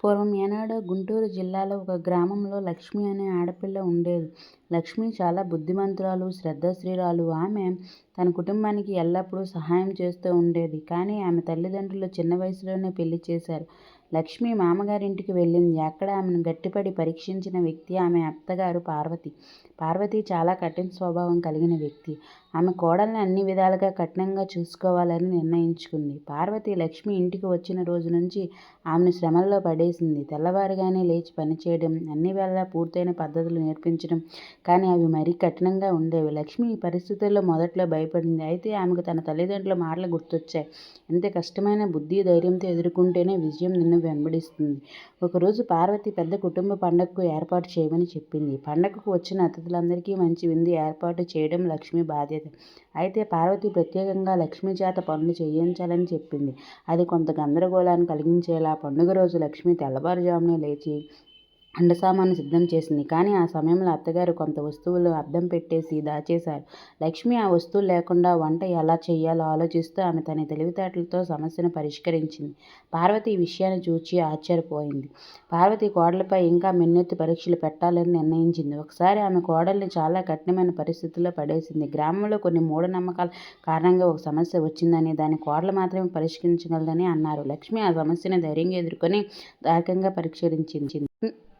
పూర్వం ఏనాడో గుంటూరు జిల్లాలో ఒక గ్రామంలో లక్ష్మి అనే ఆడపిల్ల ఉండేది. లక్ష్మి చాలా బుద్ధిమంతురాలు, శ్రద్ధశ్రీరాలు ఆమె తన కుటుంబానికి ఎల్లప్పుడూ సహాయం చేస్తూ ఉండేది. కానీ ఆమె తల్లిదండ్రులు చిన్న వయసులోనే పెళ్ళి చేశారు. లక్ష్మి మామగారింటికి వెళ్ళింది. అక్కడ ఆమెను గట్టిపడి పరీక్షించిన వ్యక్తి ఆమె అత్తగారు పార్వతి. పార్వతి చాలా కఠిన స్వభావం కలిగిన వ్యక్తి. ఆమె కోడల్ని అన్ని విధాలుగా కఠినంగా చూసుకోవాలని నిర్ణయించుకుంది. పార్వతి లక్ష్మి ఇంటికి వచ్చిన రోజు నుంచి ఆమెను శ్రమల్లో పడేసింది. తెల్లవారుగానే లేచి పనిచేయడం, అన్ని వేళలా పూర్తయిన పద్ధతులు నేర్పించడం. కానీ అవి మరీ కఠినంగా ఉండేవి. లక్ష్మి ఈ పరిస్థితుల్లో మొదట్లో భయపడింది. అయితే ఆమెకు తన తల్లిదండ్రుల మాటలు గుర్తొచ్చాయి. ఎంత కష్టమైన బుద్ధి, ధైర్యంతో ఎదుర్కొంటేనే విజయం నిన్ను వెంబడిస్తుంది. ఒకరోజు పార్వతి పెద్ద కుటుంబ పండగకు ఏర్పాటు చేయమని చెప్పింది. పండగకు వచ్చిన అతిథులందరికీ మంచి విందు ఏర్పాటు చేయడం లక్ష్మి బాధ్యత. అయితే పార్వతి ప్రత్యేకంగా లక్ష్మి చేత పనులు చేయించాలని చెప్పింది. అది కొంత గందరగోళాన్ని కలిగించేలా పండుగ రోజు లక్ష్మి తెల్లవారుజామునే లేచి వంట సామాను సిద్ధం చేసింది. కానీ ఆ సమయంలో అత్తగారు కొంత వస్తువులు అద్దం పెట్టేసి దాచేశారు. లక్ష్మి ఆ వస్తువులు లేకుండా వంట ఎలా చేయాలో ఆలోచిస్తూ ఆమె తన తెలివితేటలతో సమస్యను పరిష్కరించింది. పార్వతి ఈ విషయాన్ని చూచి ఆశ్చర్యపోయింది. పార్వతి కోడలపై ఇంకా మిన్నెత్తి పరీక్షలు పెట్టాలని నిర్ణయించింది. ఒకసారి ఆమె కోడల్ని చాలా కఠినమైన పరిస్థితుల్లో పడేసింది. గ్రామంలో కొన్ని మూఢనమ్మకాల కారణంగా ఒక సమస్య వచ్చిందని, దాని కోడలు మాత్రమే పరిష్కరించగలదని అన్నారు. లక్ష్మి ఆ సమస్యను ధైర్యంగా ఎదుర్కొని దారికంగా పరిష్కరించింది.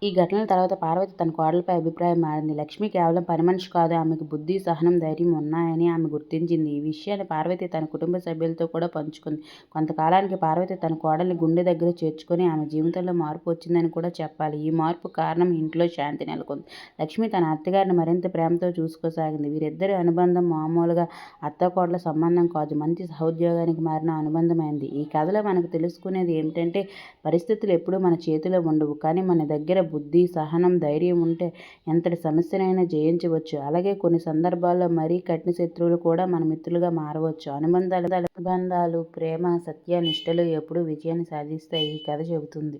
ఈ ఘటనల తర్వాత పార్వతి తన కోడలపై అభిప్రాయం మారింది. లక్ష్మి కేవలం పని మనిషి కాదు. ఆమెకు బుద్ధి, సహనం, ధైర్యం ఉన్నాయని ఆమె గుర్తించింది. ఈ విషయాన్ని పార్వతి తన కుటుంబ సభ్యులతో కూడా పంచుకుంది. కొంతకాలానికి పార్వతి తన కోడల్ని గుండె దగ్గర చేర్చుకొని ఆమె జీవితంలో మార్పు వచ్చిందని కూడా చెప్పాలి. ఈ మార్పు కారణం ఇంట్లో శాంతి నెలకొంది. లక్ష్మి తన అత్తగారిని మరింత ప్రేమతో చూసుకోసాగింది. వీరిద్దరి అనుబంధం మామూలుగా అత్తాకోడళ్ళ సంబంధం కాదు. మంచి సహోద్యోగానికి మారిన అనుబంధమైంది. ఈ కథలో మనకు తెలుసుకునేది ఏమిటంటే పరిస్థితులు ఎప్పుడూ మన చేతిలో ఉండవు. కానీ మన దగ్గర బుద్ధి, సహనం, ధైర్యం ఉంటే ఎంతటి సమస్యనైనా జయించవచ్చు. అలాగే కొన్ని సందర్భాల్లో మరీ కఠిన శత్రువులు కూడా మన మిత్రులుగా మారవచ్చు. అనుబంధాలు, ప్రేమ, సత్య, నిష్టలు ఎప్పుడూ విజయాన్ని సాధిస్తాయి ఈ కథ చెబుతుంది.